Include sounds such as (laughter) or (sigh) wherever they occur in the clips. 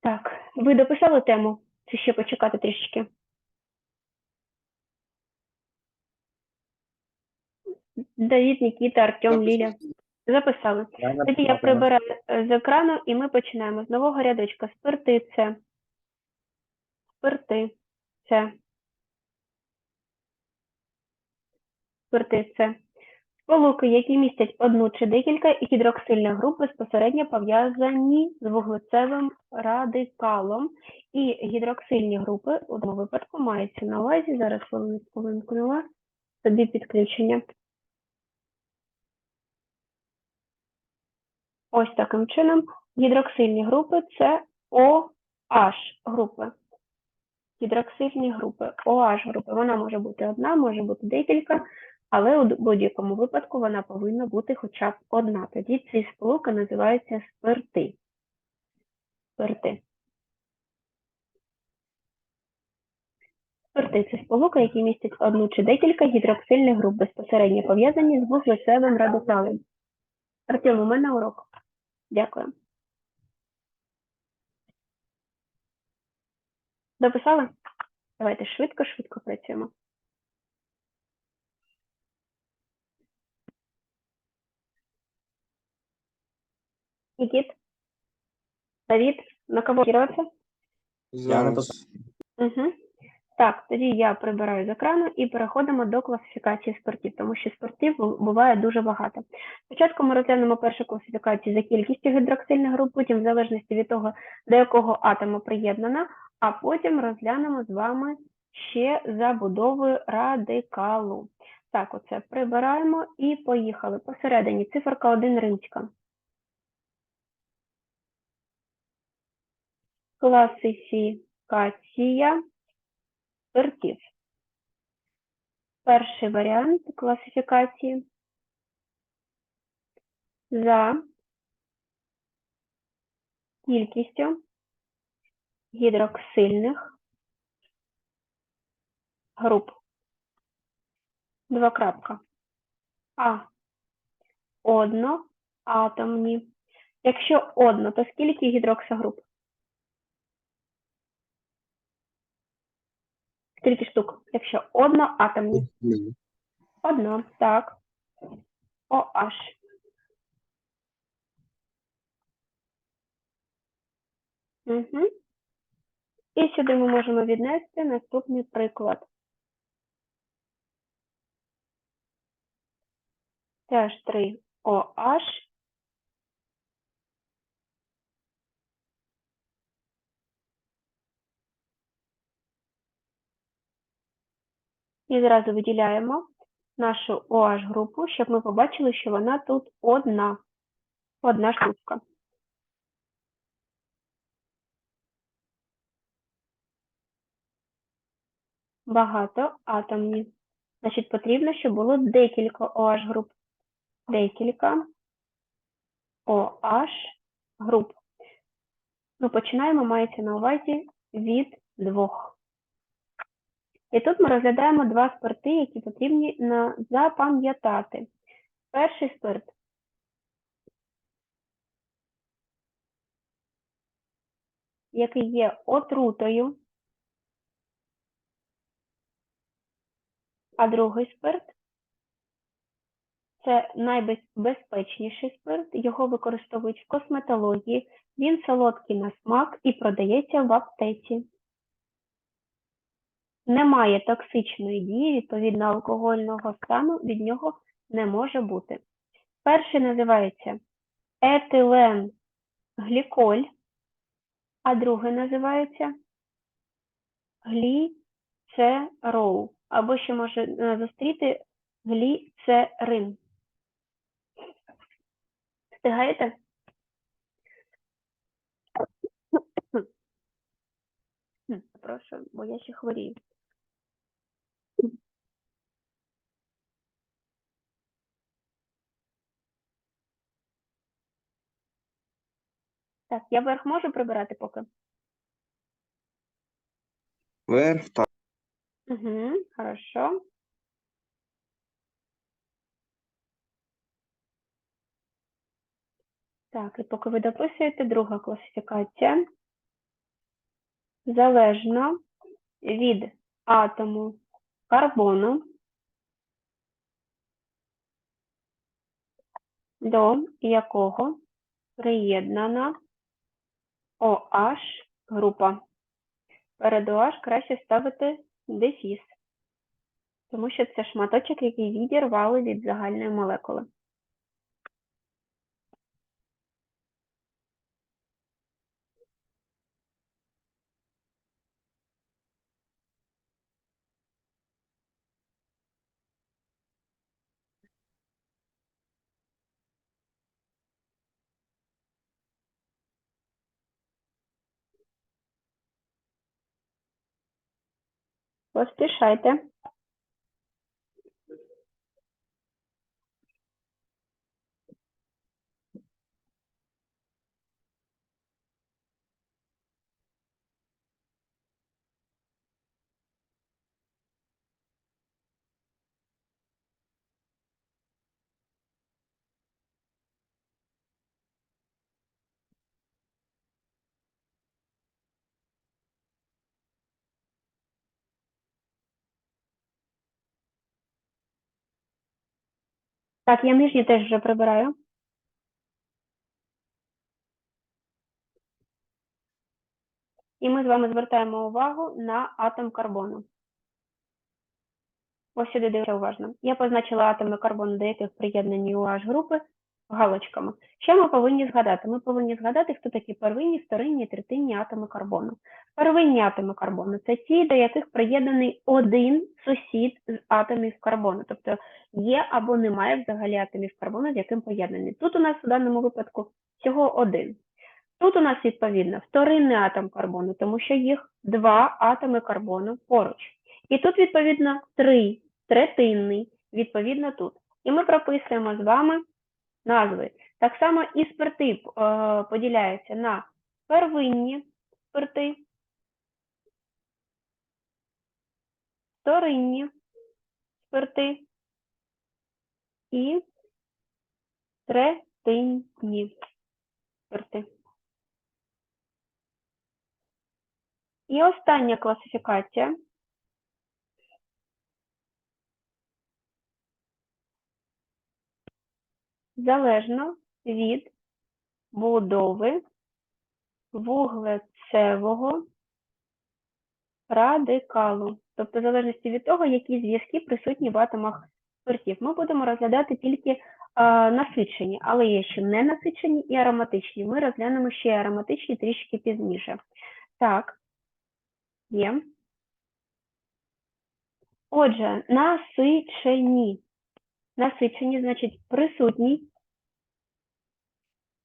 Так, ви дописали тему? Чи ще почекати трішечки? Давід, Нікіта, Артем, Ліля. Записали. Я Тоді я прибираю з екрану і ми починаємо з нового рядочка. Спирти це. Спирти це. Спирти це. Сполуки, які містять одну чи декілька гідроксильних груп, безпосередньо пов'язані з вуглецевим радикалом. І гідроксильні групи у цьому випадку мається на увазі. Зараз вимкнула собі підключення. Ось таким чином. Гідроксильні групи це OH групи. Гідроксильні групи, OH групи. Вона може бути одна, може бути декілька, але у будь-якому випадку вона повинна бути хоча б одна. Тоді ці сполуки називаються спирти. Спирти. Спирти це сполуки, які містять одну чи декілька гідроксильних груп, безпосередньо пов'язані з вуглецевим радикалем. Артем, у мене урок. Дякую. Дописали? Давайте швидко-швидко працюємо. Нікіт? Давід? На кого керувався? Я написав. Зараз. Угу. Так, тоді я прибираю з екрану і переходимо до класифікації спиртів, тому що спиртів бу- буває дуже багато. Спочатку ми розглянемо першу класифікацію за кількістю гідроксильних груп, потім в залежності від того, до якого атому приєднана, а потім розглянемо з вами ще забудовою радикалу. Так, оце прибираємо і поїхали. Посередині циферка 1 римська. Класифікація спиртів. Перший варіант класифікації за кількістю гідроксильних груп. Два крапка. А. Одноатомні. Якщо одно, то скільки гідроксогруп? Скільки штук? Якщо одноатомні. Одна, так. OH. Угу. І сюди ми можемо віднести наступний приклад. Теж 3 OH. І зразу виділяємо нашу OH групу, щоб ми побачили, що вона тут одна. Одна штучка. Багато атомні. Значить, потрібно, щоб було декілька OH груп. Декілька OH груп. Ну, починаємо, мається на увазі від двох. І тут ми розглядаємо два спирти, які потрібні на запам'ятати. Перший спирт. який є отрутою, а другий спирт це найбезпечніший спирт, його використовують в косметології, він солодкий на смак і продається в аптеці немає токсичної дії, відповідно алкогольного стану від нього не може бути. Перший називається етиленгліколь, а другий називається гліцерол, або ще може е, зустріти гліцерин. Встигаєте? Прошу, бо я ще хворію. Так, я верх можу прибирати поки? Верх, так. Угу, хорошо. Так, і поки ви дописуєте, друга класифікація. залежно від атому карбону до якого приєднана OH група. Перед OH краще ставити дефіс, тому що це шматочок, який відірвали від загальної молекули. Поспішайте. Так, я нижні теж вже прибираю. І ми з вами звертаємо увагу на атом карбону. Ось сюди дивіться уважно. Я позначила атоми карбону, до яких приєднані UH групи галочками. Що ми повинні згадати? Ми повинні згадати, хто такі первинні, вторинні, третинні атоми карбону. Первинні атоми карбону це ті, до яких приєднаний один сусід з атомів карбону. Тобто є або немає взагалі атомів карбону, з яким поєднаний. Тут у нас у даному випадку всього один. Тут у нас відповідно вторинний атом карбону, тому що їх два атоми карбону поруч. І тут, відповідно, три, третинний, відповідно тут. І ми прописуємо з вами назви. Так само і спирти е, поділяються на первинні спирти, вторинні спирти і третинні спирти. І остання класифікація. Залежно від будови вуглецевого радикалу. Тобто, в залежності від того, які зв'язки присутні в атомах спиртів. Ми будемо розглядати тільки е, насичені, але є ще не насичені і ароматичні. Ми розглянемо ще ароматичні трішки пізніше. Так, є. Отже, насичені. Насичені, значить, присутній,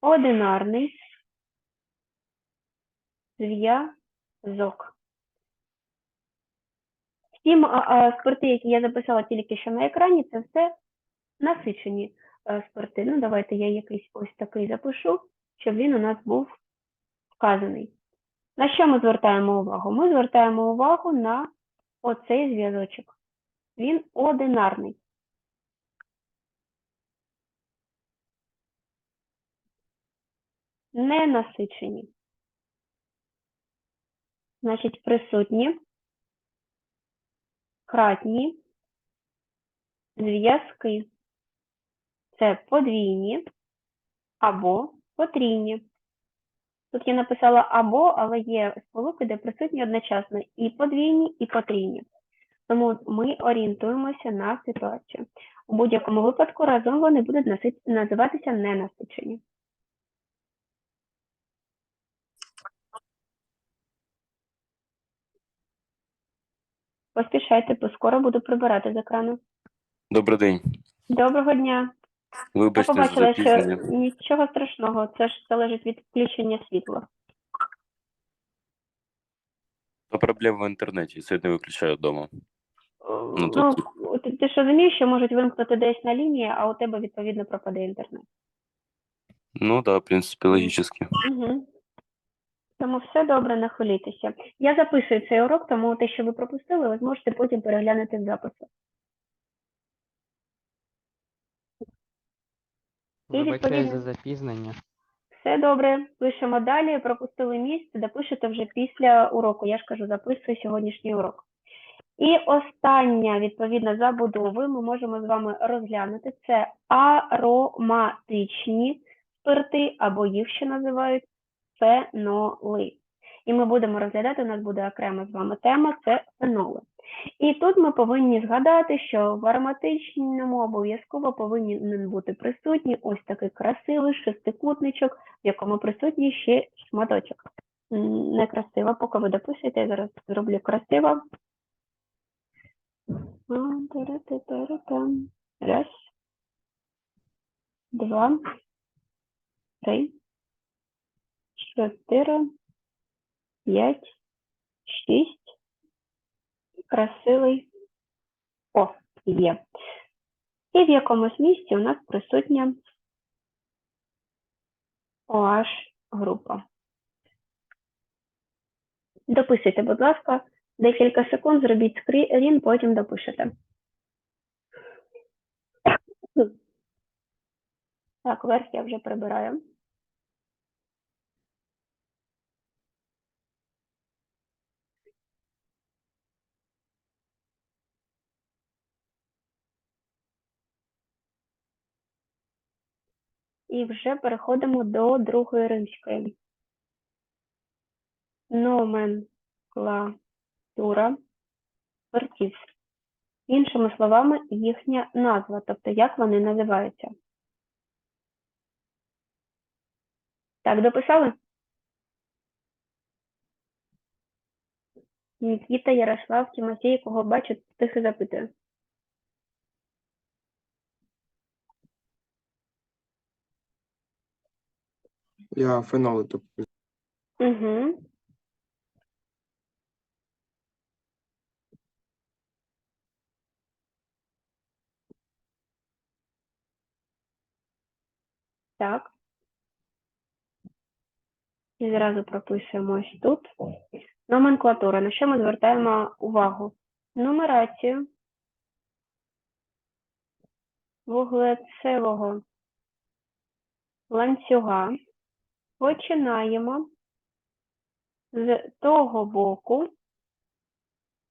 одинарний зв'язок. Всі м- а, а, спирти, які я записала тільки що на екрані, це все насичені е, спирти. Ну, давайте я якийсь ось такий запишу, щоб він у нас був вказаний. На що ми звертаємо увагу? Ми звертаємо увагу на оцей зв'язочок. Він одинарний. Ненасичені. Значить, присутні кратні зв'язки. Це подвійні або потрійні. Тут я написала або, але є сполуки, де присутні одночасно і подвійні, і потрійні. Тому ми орієнтуємося на ситуацію. У будь-якому випадку разом вони будуть називатися ненасичені. Поспішайте, бо скоро буду прибирати з екрану. Добрий день. Доброго дня. Я Вибачте за побачила, що запізнення. нічого страшного, це ж залежить від включення світла. То проблема в інтернеті, світ не виключаю вдома. Ну, тут- ти, ти ж розумієш, що можуть вимкнути десь на лінії, а у тебе відповідно пропаде інтернет. Ну да, в принципі, логічно. Угу. Тому все добре, не хвилюйтеся. Я записую цей урок, тому те, що ви пропустили, ви зможете потім переглянути в запису. І відповідно- за запізнення. все добре. Пишемо далі. Пропустили місце, допишете вже після уроку. Я ж кажу, записую сьогоднішній урок. І остання, відповідно, забудови ми можемо з вами розглянути. Це ароматичні спирти, або їх ще називають феноли. І ми будемо розглядати, у нас буде окрема з вами тема це феноли. І тут ми повинні згадати, що в ароматичному обов'язково повинен бути присутній ось такий красивий шестикутничок, в якому присутній ще шматочок. Некрасиво, поки ви дописуєте, я зараз зроблю красиво. Раз, два, три, чотири, п'ять, шість. Красивий. О, є. І в якомусь місці у нас присутня OH група. Дописуйте, будь ласка, декілька секунд, зробіть скрін, потім допишете. Так, верх я вже прибираю. І вже переходимо до другої римської. Номенклатура спиртів. Іншими словами, їхня назва, тобто як вони називаються. Так, дописали? Нікіта, Ярослав, Тимофій, кого бачу, тих і запитую. Я феноли тобто. Угу. Так. І зразу прописуємо ось тут. Номенклатура. На що ми звертаємо увагу? Нумерацію вуглецевого ланцюга починаємо з того боку,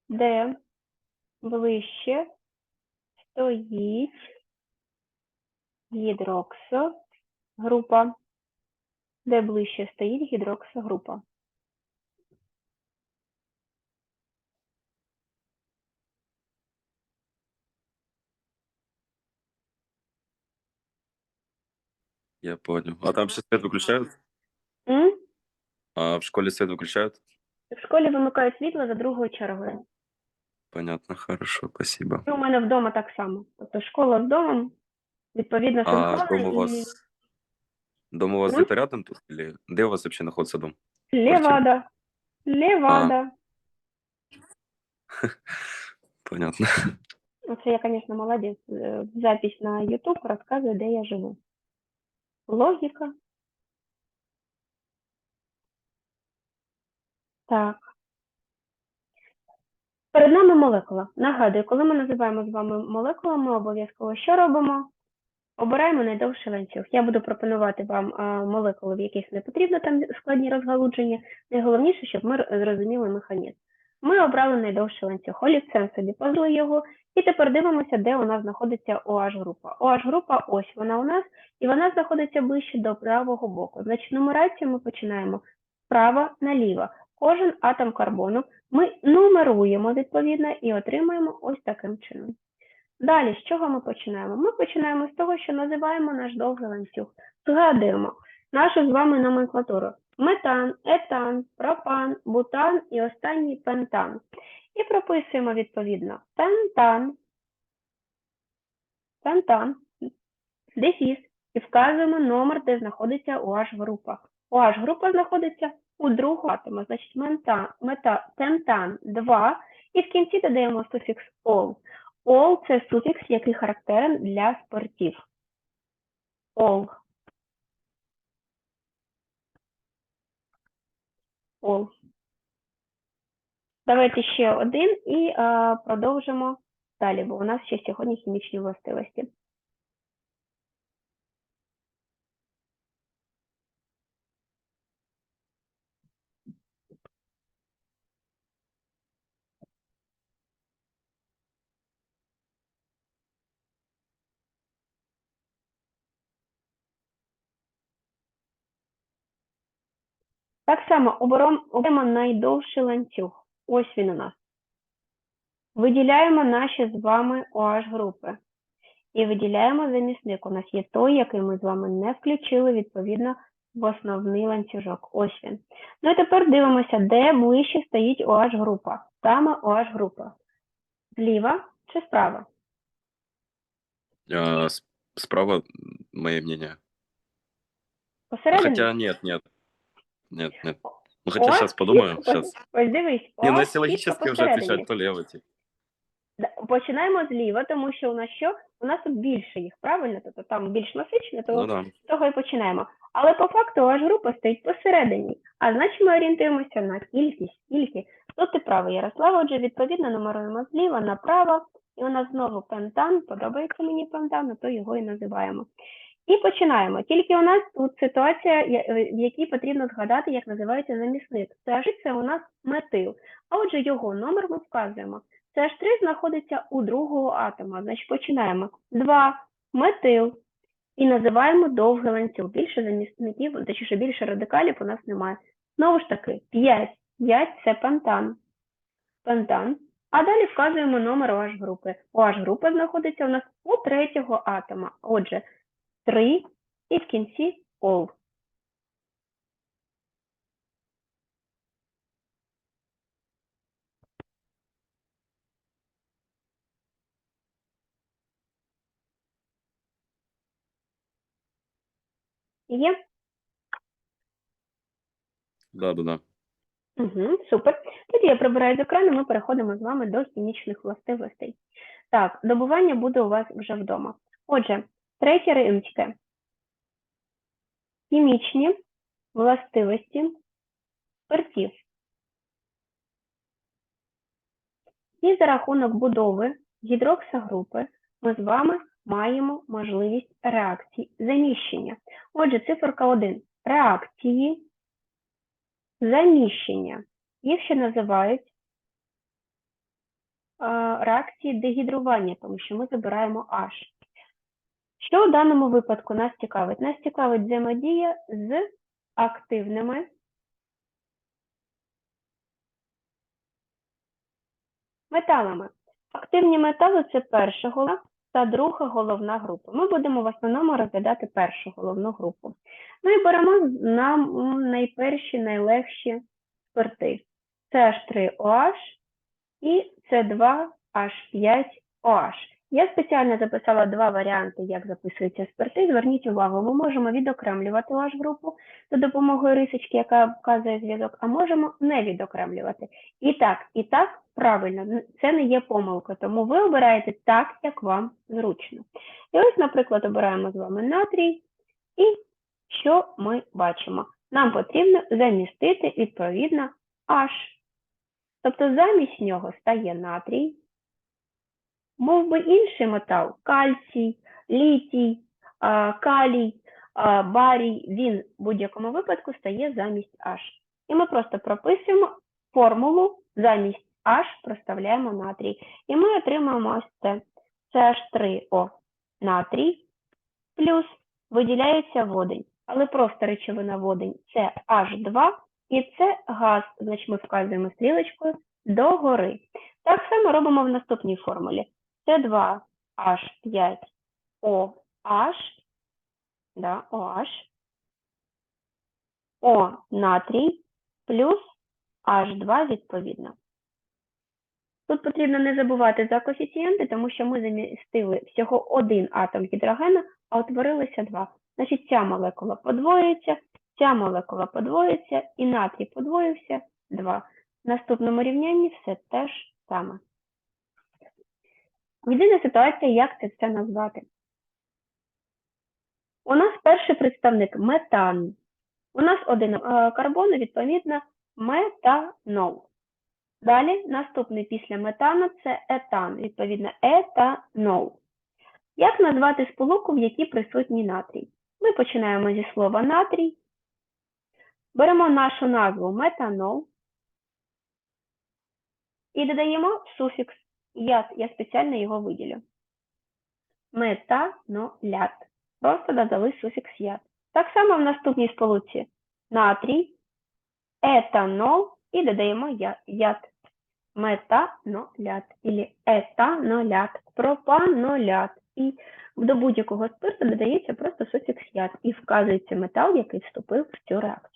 де ближче стоїть гідроксогрупа, де ближче стоїть гідроксогрупа. Я понял. А там сейчас свет выключают? А в школе свет выключают? В школі вимикають світло за другою чергою. Понятно, хорошо, спасибо. І у мене вдома так само. Тобто школа з домом, відповідно, А синхронно дом у і вас... Дом у вас М? где-то рядом тут? Или где у вас вообще находится дом? Левада. Левада. (laughs) Понятно. Оце я, звісно, молодець. Е, Запись на YouTube розказує, де я живу. Логіка. Так. Перед нами молекула. Нагадую, коли ми називаємо з вами молекулу, ми обов'язково що робимо? Обираємо найдовший ланцюг. Я буду пропонувати вам молекули, в яких не потрібно там складні розгалудження. Найголовніше, щоб ми зрозуміли механізм. Ми обрали найдовший ланцюг. Олівцем собі позли його. І тепер дивимося, де у нас знаходиться OH-група. OH-група ось вона у нас, і вона знаходиться ближче до правого боку. Значить, нумерацію ми починаємо справа наліво. Кожен атом карбону ми нумеруємо відповідно і отримуємо ось таким чином. Далі, з чого ми починаємо? Ми починаємо з того, що називаємо наш довгий ланцюг. Згадуємо нашу з вами номенклатуру. Метан, етан, пропан, бутан і останній пентан. І прописуємо відповідно пентан, пентан, дефіс і вказуємо номер, де знаходиться OH-група. OH-група знаходиться у другому атому, значить мента, мета, пентан 2, і в кінці додаємо суфікс ол. Ол – це суфікс, який характерен для спиртів. Ол. Ол. Давайте ще один і а, продовжимо далі, бо у нас ще сьогодні хімічні властивості. Так само оберемо, найдовший ланцюг. Ось він у нас. Виділяємо наші з вами OH групи. І виділяємо замісник. У нас є той, який ми з вами не включили, відповідно, в основний ланцюжок. Ось він. Ну і тепер дивимося, де ближче стоїть OH група. Саме OH група. Зліва чи справа? А, справа м, мое мнение. Посередині? Хотя нет, нет. Нет, нет. Ну хотя OH сейчас подумаю. чітко Сейчас. Ось дивись. Не, ну если чітко логически уже отвечать, то лево типа. Починаємо зліва, тому що у нас що? У нас тут більше їх, правильно? Тобто там більш насичено, то Ну да. з того і починаємо. Але по факту аж група стоїть посередині. А значить ми орієнтуємося на кількість, скільки. Тут ти правий, Ярослав, отже, відповідно нумеруємо зліва направо. І у нас знову пентан, подобається мені пентан, то його і називаємо. І починаємо. Тільки у нас тут ситуація, е, в якій потрібно згадати, як називається замісник. CH – це у нас метил. А отже, його номер ми вказуємо. CH3 знаходиться у другого атома. Значить, починаємо. 2. Метил. І називаємо довгий ланцюг. Більше замісників, точніше більше радикалів у нас немає. Знову ж таки, 5. 5 – це пентан. Пентан. А далі вказуємо номер OH групи. OH група знаходиться у нас у третього атома. Отже, 3 і в кінці ол. Є? Да, да, да. Угу, супер. Тоді я прибираю з екрану, ми переходимо з вами до хімічних властивостей. Так, добування буде у вас вже вдома. Отже, третє римське. Хімічні властивості спиртів. І за рахунок будови гідроксагрупи ми з вами маємо можливість реакцій заміщення. Отже, циферка 1. Реакції заміщення. Їх ще називають реакції дегідрування, тому що ми забираємо H. Що в даному випадку нас цікавить? Нас цікавить взаємодія з активними металами. Активні метали це перша головна та друга головна група. Ми будемо в основному розглядати першу головну групу. Ну і беремо нам найперші, найлегші спирти. CH3OH і C2H5OH. Я спеціально записала два варіанти, як записуються спирти. Зверніть увагу, ми можемо відокремлювати OH групу за допомогою рисочки, яка вказує зв'язок, а можемо не відокремлювати. І так, і так правильно, це не є помилка, тому ви обираєте так, як вам зручно. І ось, наприклад, обираємо з вами натрій, і що ми бачимо? Нам потрібно замістити відповідно H. Тобто замість нього стає натрій. Був би інший метал кальцій, літій, калій, барій, він в будь-якому випадку стає замість H. І ми просто прописуємо формулу замість H проставляємо натрій. І ми отримаємо ось це CH3O натрій плюс виділяється водень. Але просто речовина водень це H2 і це газ, значить ми вказуємо стрілочкою догори. Так само робимо в наступній формулі. С2H5OH, да, OH, О натрій плюс H2 відповідно. Тут потрібно не забувати за коефіцієнти, тому що ми замістили всього один атом гідрогена, а утворилося два. Значить, ця молекула подвоюється, ця молекула подвоюється, і натрій подвоївся 2. В наступному рівнянні все те ж саме. Єдина ситуація, як це все назвати. У нас перший представник метан. У нас один е, карбон, відповідно, метанол. Далі наступний після метану це етан, відповідно, етанол. Як назвати сполуку, в якій присутній натрій? Ми починаємо зі слова натрій, беремо нашу назву метанол і додаємо суфікс яд. Я спеціально його виділю. Метанолят. Просто додали суфікс яд. Так само в наступній сполуці натрій етанол і додаємо яд. Метанолят або етанолят, пропанолят. І до будь-якого спирту додається просто суфікс яд і вказується метал, який вступив в цю реакцію.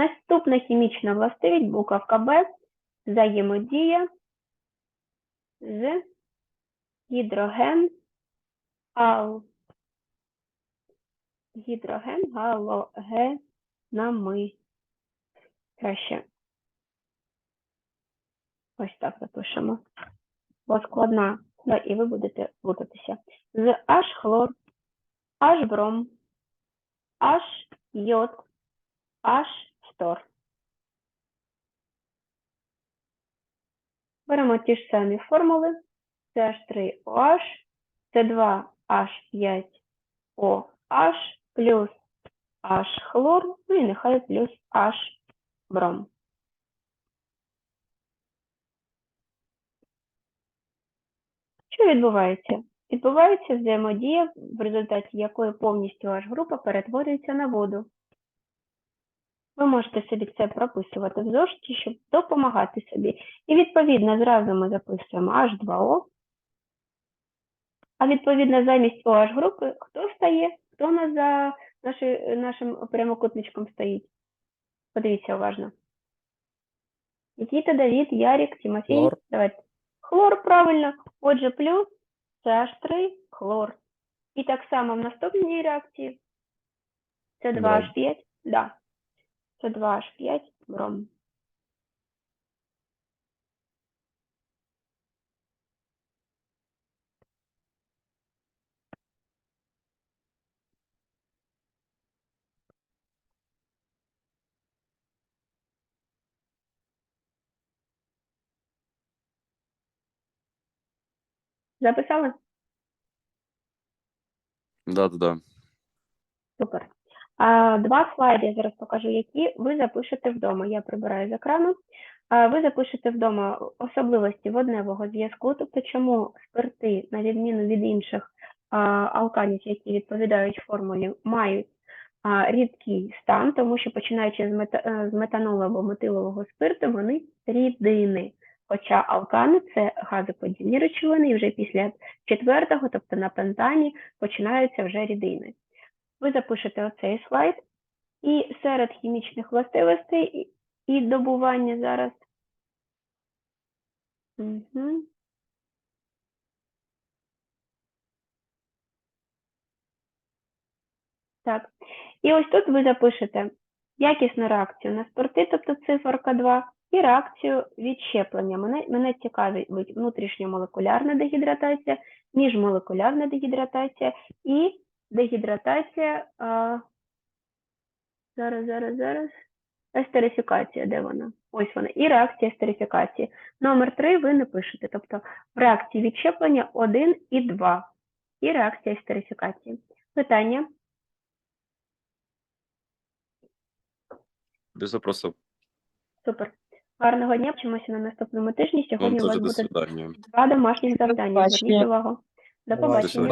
Наступна хімічна властивість буковка Б взаємодія з гідроген ал гідроген галогенами. Краще ось так запишемо. Бо складна, да, і ви будете плутатися. З H хлор, H бром, H йод, H фтор. Беремо ті ж самі формули. CH3OH, C2H5OH плюс H хлор, ну і нехай плюс H бром. Що відбувається? Відбувається взаємодія, в результаті якої повністю H-група перетворюється на воду. Ви можете собі це прописувати в зошиті, щоб допомагати собі. І відповідно зразу ми записуємо H2O. А відповідно замість OH групи хто стає? Хто у нас за наші- нашим прямокутничком стоїть? Подивіться уважно. Нікіта, Давід, Ярік, Тимофій. Хлор. Давайте. Хлор, правильно. Отже, плюс CH3 хлор. І так само в наступній реакції. Це 2H5. Да. Це 2H5 бром. Записали? Да, да, да. Супер. Два слайди я зараз покажу, які ви запишете вдома. Я прибираю з екрану. Ви запишете вдома особливості водневого зв'язку, тобто чому спирти, на відміну від інших алканів, які відповідають формулі, мають рідкий стан, тому що починаючи з, е, метанолу або метилового спирту, вони рідини. Хоча алкани це газоподібні речовини, і вже після четвертого, тобто на пентані, починаються вже рідини ви запишете оцей слайд, і серед хімічних властивостей і- добування зараз. Угу. Так. І ось тут ви запишете якісну реакцію на спирти, тобто циферка 2, і реакцію відщеплення. Мене, мене цікавить внутрішньомолекулярна дегідратація, міжмолекулярна дегідратація і дегідратація. А, зараз, зараз, зараз. Естерифікація, де вона? Ось вона. І реакція естерифікації. Номер 3 ви не пишете. Тобто в реакції відщеплення 1 і 2. І реакція естерифікації. Питання? Без вопросов. Супер. Гарного дня. Вчимося на наступному тижні. Сьогодні у вас буде два домашніх завдання. Зверніть увагу. До побачення.